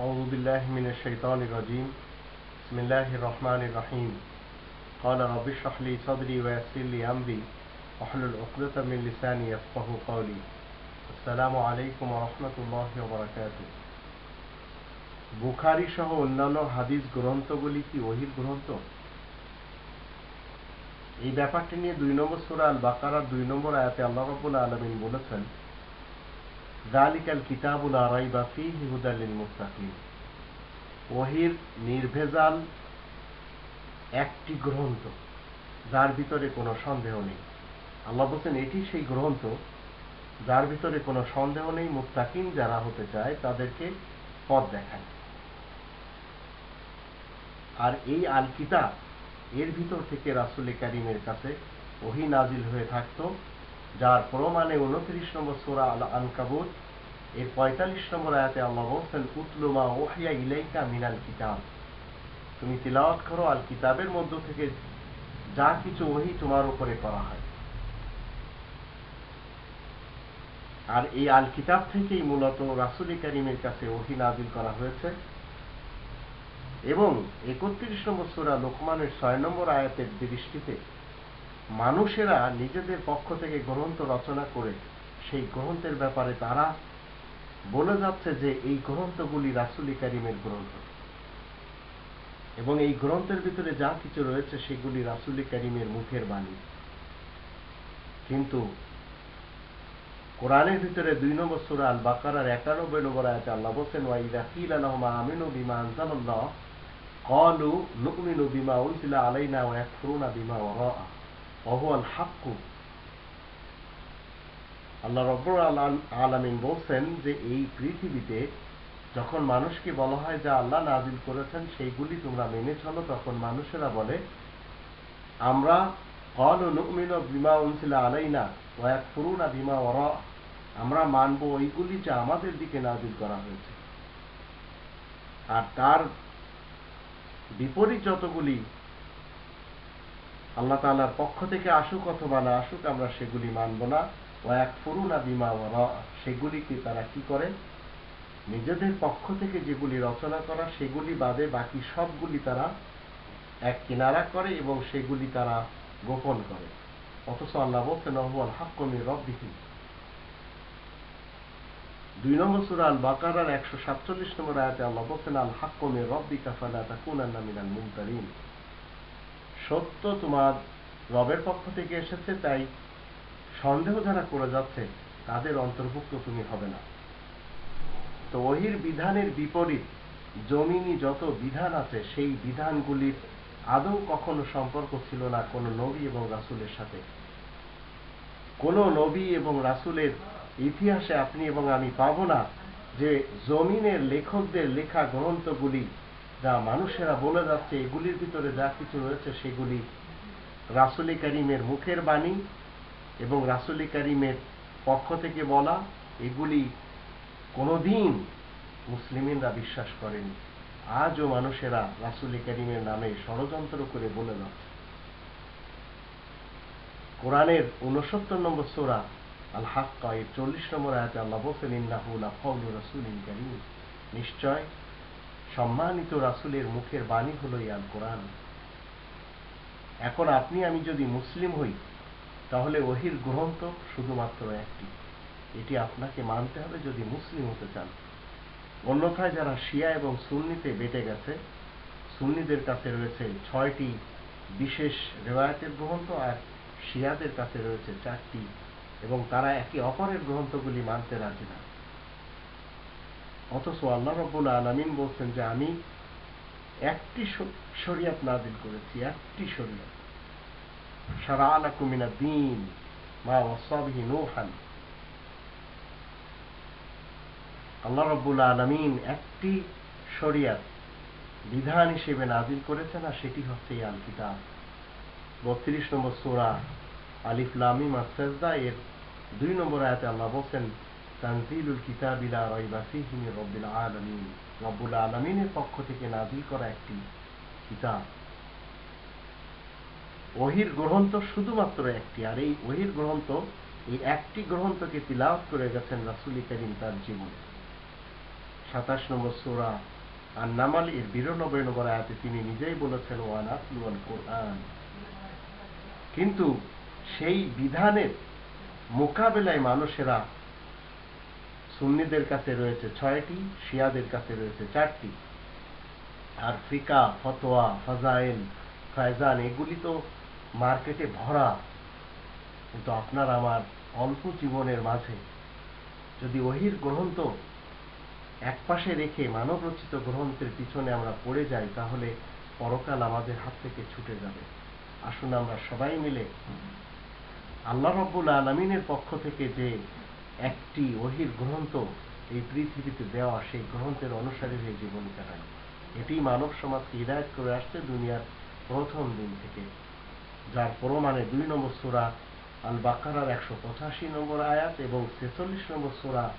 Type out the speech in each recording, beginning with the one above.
أعوذ بالله من الشيطان الرجيم بسم الله الرحمن الرحيم قال رب اشرح لي صدري ويسر لي أمري واحلل عقدة من لساني يفقه قولي السلام عليكم ورحمة الله وبركاته বুখারি সহ অন্যান্য হাদিস গ্রন্থগুলি কি ওহির গ্রন্থ এই ব্যাপারটি নিয়ে দুই নম্বর সুরা আল বাকারার দুই নম্বর আয়াতে আল্লাহ রাব্বুল আলামিন বলেছেন জালিকাল কিতাবুল আরাই বা ফি হুদালিল মুস্তাকিম ওহির নির্ভেজাল একটি গ্রন্থ, যার ভিতরে কোনো সন্দেহ নেই। আল্লাহ বলছেন, এটি সেই গ্রন্থ যার ভিতরে কোনো সন্দেহ নেই মুস্তাকিম যারা হতে চায় তাদেরকে পথ দেখায়। আর এই আল কিতাব এর ভিতর থেকে রাসুল কারিমের কাছে ওহি নাজিল হয়ে থাকত। যার প্রমাণে উনত্রিশ নম্বর সোরা আল আনকাবুত এর পঁয়তাল্লিশ নম্বর আয়াতে আল্লাহ বলছেন উতলুমা ওহিয়া ইলাইকা মিনাল কিতাব। তুমি তিলাওয়াত করো আল কিতাবের মধ্য থেকে যা কিছু ওহি তোমার উপরে করা হয়। আর এই আল কিতাব থেকেই মূলত রাসুল কারিমের কাছে ওহি নাজিল করা হয়েছে। এবং একত্রিশ নম্বর সোরা লোকমানের ছয় নম্বর আয়াতের দৃষ্টিতে মানুষেরা নিজেদের পক্ষ থেকে গ্রন্থ রচনা করে সেই গ্রন্থের ব্যাপারে তারা বলে যাচ্ছে যে এই গ্রন্থগুলি রাসুলি কারিমের গ্রন্থ। এবং এই গ্রন্থের ভিতরে যা কিছু রয়েছে সেগুলি রাসুলি কারিমের মুখের বাণী। কিন্তু কোরআনের ভিতরে দুই নম্বর সুরা আল বাকারার একানব্বই নম্বর আয়াতে আল্লাহ বলছেন ওয়াইদা কিল আলহমা আমিনু বিমা আনজাল্লাহ কলু নুকমিনু বিমা উনসিলা আলাইনা ওয়া ইয়াকফুরুনা বিমা ওয়ারা আল্লাহ রব্বুল আলামিন বলছেন যে এই পৃথিবীতে যখন মানুষকে বলা হয় যে আল্লাহ নাজিল করেছেন, সেইগুলি তোমরা মেনে চলো, তখন মানুষেরা বলে, আমরা কল নুকমিন বিমা উনসিলা বিমা ওর আমরা মানব ওইগুলি যা আমাদের দিকে নাজিল করা হয়েছে। আর তার বিপরীত যতগুলি আল্লাহ তালার পক্ষ থেকে আসুক অথবা না আসুক, আমরা সেগুলি মানব না। ওয়াক ফুরুনা বিমা সেগুলিকে তারা কি করে? নিজেদের পক্ষ থেকে যেগুলি রচনা করা, সেগুলি বাদে বাকি সবগুলি তারা এক কিনারা করে এবং সেগুলি তারা গোপন করে। অথচ আল্লাহ বলছেন আহ্বাল হাক্কমির রব্বিহীন দুই নম্বর সুরা আল বাকারার একশো সাতচল্লিশ নম্বর আয়াতে আল্লাহ বলছেন আল হাক্কমির রব্বি কাফালা তাকুনান্না মিনাল মুমতারিন সত্য তোমার রবের পক্ষ থেকে এসেছে, তাই সন্দেহ যারা করে যাচ্ছে, তাদের অন্তর্ভুক্ত তুমি হবে না। তো ওহির বিধানের বিপরীত জমিনি যত বিধান আছে, সেই বিধানগুলির আদৌ কখনো সম্পর্ক ছিল না কোনো নবী এবং রাসুলের সাথে। কোনো নবী এবং রাসুলের ইতিহাসে আপনি এবং আমি পাব না যে জমিনের লেখকদের লেখা গ্রন্থগুলি যা মানুষেরা বলে যাচ্ছে, এগুলির ভিতরে যা কিছু রয়েছে সেগুলি রাসুলি করিমের মুখের বাণী এবং রাসুলি করিমের পক্ষ থেকে বলা, এগুলি কোনোদিন মুসলিমিনরা বিশ্বাস করেনি। আজও মানুষেরা রাসুলি করিমের নামে ষড়যন্ত্র করে বলে যাচ্ছে। কোরআনের উনসত্তর নম্বর সোরা আল হাক্কা এর চল্লিশ নম্বর আয়াতে আল্লাহ বলছেন ইন্নাহুলা কৌল রাসুল করিম। নিশ্চয় সম্মানিত রাসুলের মুখের বাণী হলো আল কোরআন এখন আপনি, আমি যদি মুসলিম হই, তাহলে ওহির গ্রন্থ শুধুমাত্র একটি। এটি আপনাকে মানতে হবে যদি মুসলিম হতে চান। অন্যথায় যারা শিয়া এবং সুন্নিতে বেটে গেছে, সুন্নিদের কাছে রয়েছে ছয়টি বিশেষ রেওয়ায়তের গ্রন্থ আর শিয়াদের কাছে রয়েছে চারটি এবং তারা একে অপরের গ্রন্থগুলি মানতে রাজি না। অথচ আল্লাহ রব্বুল আলমিন বলছেন যে আমি একটি শরিয়াত নাজিল করেছি, একটি শরিয়াত। সারা আলাকুমিনা দিন, মা আল্লাহ রব্বুল আলমিন একটি শরিয়াত বিধান হিসেবে নাজিল করেছেন আর সেটি হচ্ছে আল কিতাব বত্রিশ নম্বর সোরা আলিফ লামিম আসেজদা এর দুই নম্বর আয়াতে আল্লাহ বলছেন তানজিলুল কিতাবিলা রয়বা ফিহি মির রব্বিল আলামিন। রব্বুল আলামিনের পক্ষ থেকে নাজিল করা একটি কিতাব। ওহির গ্রন্থ শুধুমাত্র একটি, আর এই ওহির গ্রন্থ, এই একটি গ্রন্থকে তিলাওয়াত করে গেছেন রাসুলি করিম তার জীবনে। সাতাশ নম্বর সুরা আর নামাল এর বিরানব্বই নম্বর আয়াতে তিনি নিজেই বলেছেন ওয়ান আতলুয়াল কোরআন কিন্তু সেই বিধানের মোকাবেলায় মানুষেরা সুন্নিদের কাছে রয়েছে ছয়টি, শিয়াদের কাছে রয়েছে চারটি। আর ফিকা, ফতোয়া, ফাজাইল, ফায়জান, এগুলি তো মার্কেটে ভরা। কিন্তু আপনার আমার অল্প জীবনের মাঝে যদি ওহির গ্রন্থ একপাশে রেখে মানব রচিত গ্রন্থের পিছনে আমরা পড়ে যাই, তাহলে পরকাল আমাদের হাত থেকে ছুটে যাবে। আসুন আমরা সবাই মিলে আল্লাহ রব্বুল আলমিনের পক্ষ থেকে যে একটি ওহির গ্রন্থ এই পৃথিবীতে দেওয়া, সেই গ্রন্থের অনুসারী হয়ে জীবন কাটাই এটি মানব সমাজকে হৃদায়ত করে আসছে দুনিয়ার প্রথম দিন থেকে। যার প্রমাণে দুই নম্বর সুরা আল বাকারার একশো পঁচাশি নম্বর আয়াত এবং ছেচল্লিশ নম্বর সুরা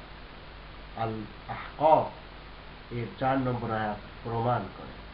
আল আহক এর চার নম্বর আয়াত প্রমাণ করে।